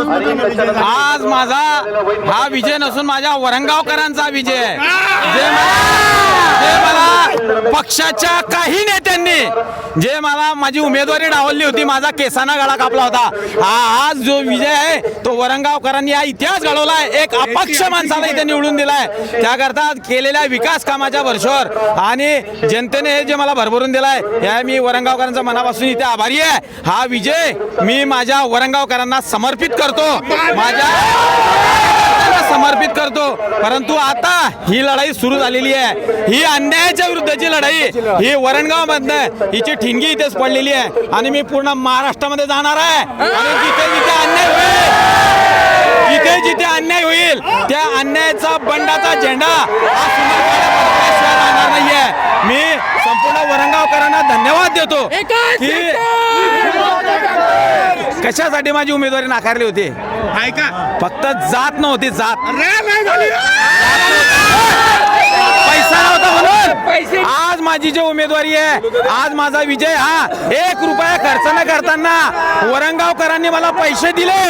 आज माझा हा विजय नसून माझ्या वरंगावकरांचा विजय आहे. जे मला जे मला पक्षाच्या काही नेत्यांनी जे मला माझी उमेदवारी डावलली होती माझा केसाना गळा कापला होता. हा आज जो विजय आहे तो वरंगावकरांनी हा इतिहास घडवलाय एक अपक्ष माणसाला इथे निवडून दिलाय. त्याकरता केलेल्या विकास कामाच्या वर्षावर आणि जनतेने हे जे मला भरभरून दिलाय या मी वरंगावकरांचा मनापासून इथे आभारी आहे. हा विजय मी माझ्या वरंगावकरांना समर्पित करतो. माझ्या त्याला समर्पित करतो. परंतु आता ही लढाई सुरू झालेली आहे. ही अन्यायाच्या विरुद्धची लढाई. ही वरणगाव मधनं हिची ठिणगी इथेच पडलेली आहे. आणि मी पूर्ण महाराष्ट्रामध्ये जाणार आहे. आणि जिथे जिथे अन्याय होईल जिथे जिथे अन्याय होईल त्या अन्यायाचा बंडाचा झेंडा राहणार नाहीये. मी संपूर्ण वरंगावकरांना धन्यवाद देतो की कशासाठी माझी उमेदवारी नाकारली होती? फक्त जात नव्हती जात पैसा नव्हता म्हणून आज माझी जी उमेदवारी आहे. आज माझा विजय हा एक रुपया खर्च न करताना वरंगावकरांनी मला पैसे दिले.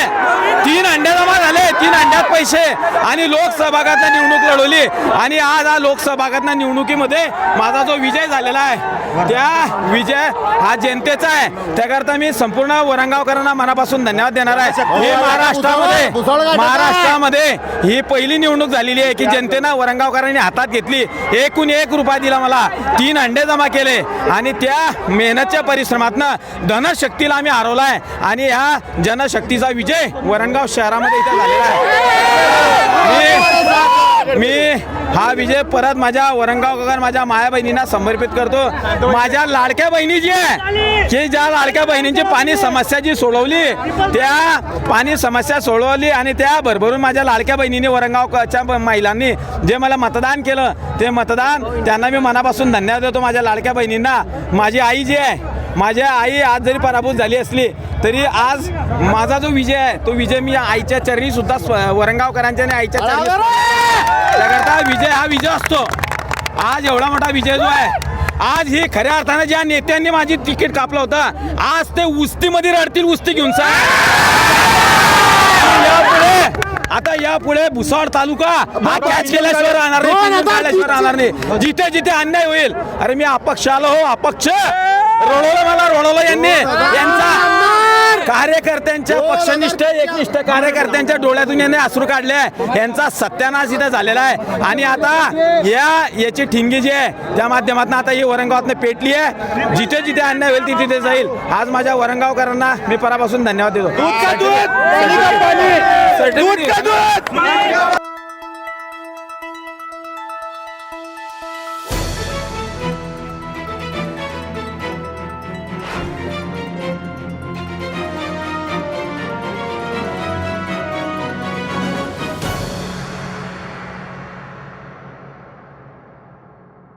तीन अंडे जमा झाले. तीन अंड्यात पैसे. आणि लोकसभागातनं निवडणूक लढवली. आणि आज हा लोकसभागातनं निवडणुकीमध्ये माझा जो विजय झालेला आहे त्या विजय हा जनतेचा आहे. त्याकरता मी संपूर्ण वरंगावकरांना मनापासून धन्यवाद देणार आहे. हे महाराष्ट्रामध्ये महाराष्ट्रामध्ये ही पहिली निवडणूक झालेली आहे की जनतेनं वरंगावकरांनी हातात घेतली. एकूण एक रुपया दिला मला. तीन अंडे जमा केले. आणि त्या मेहनतच्या परिश्रमातनं धनशक्तीला आम्ही हरवलाय. आणि ह्या जनशक्तीचा विजय वरणगाव शहरामध्ये इथे झालेला आहे. मी हा विजय परत माझ्या वरंगावकर माझ्या माया बहिणींना समर्पित करतो. माझ्या लाडक्या बहिणी जी आहे. की ज्या लाडक्या बहिणींची पाणी समस्या जी सोडवली त्या पाणी समस्या सोडवली आणि त्या भरभरून माझ्या लाडक्या बहिणीने वरंगावच्या महिलांनी जे मला मतदान केलं ते मतदान त्यांना मी मनापासून धन्यवाद देतो. माझ्या लाडक्या बहिणींना. माझी आई जी आहे माझ्या आई आज जरी पराभूत झाली असली तरी आज माझा जो विजय आहे तो विजय मी आईच्या चरणी सुद्धा वरंगावकरांच्या आणि आईच्या चरणी त्याकरता विजय हा विजय असतो. आज एवढा मोठा विजय जो आहे आज ही खऱ्या अर्थाने ज्या नेत्यांनी माझी तिकीट कापलं होतं आज ते उस्तीमध्ये रडतील उस्ती घेऊन यापुढे आता यापुढे भुसावळ तालुका हा कॅच केल्याशिवाय राहणार नाही राहणार नाही. जिथे जिथे अन्याय होईल अरे मी अपक्ष आलो हो अपक्ष. रोडवलं कार्यकर्त्यांच्या पक्षनिष्ठ एकनिष्ठ कार्यकर्त्यांच्या डोळ्यातून यांनी अश्रू काढले यांचा सत्यानाश इथं झालेला आहे. आणि आता या याची ठिणगी जी आहे त्या माध्यमातून आता ही वरंगावातनं पेटली आहे. जिथे जिथे अन्याय होईल तिथे तिथे जाईल. आज माझ्या वरंगावकरांना मी परापासून धन्यवाद देतो.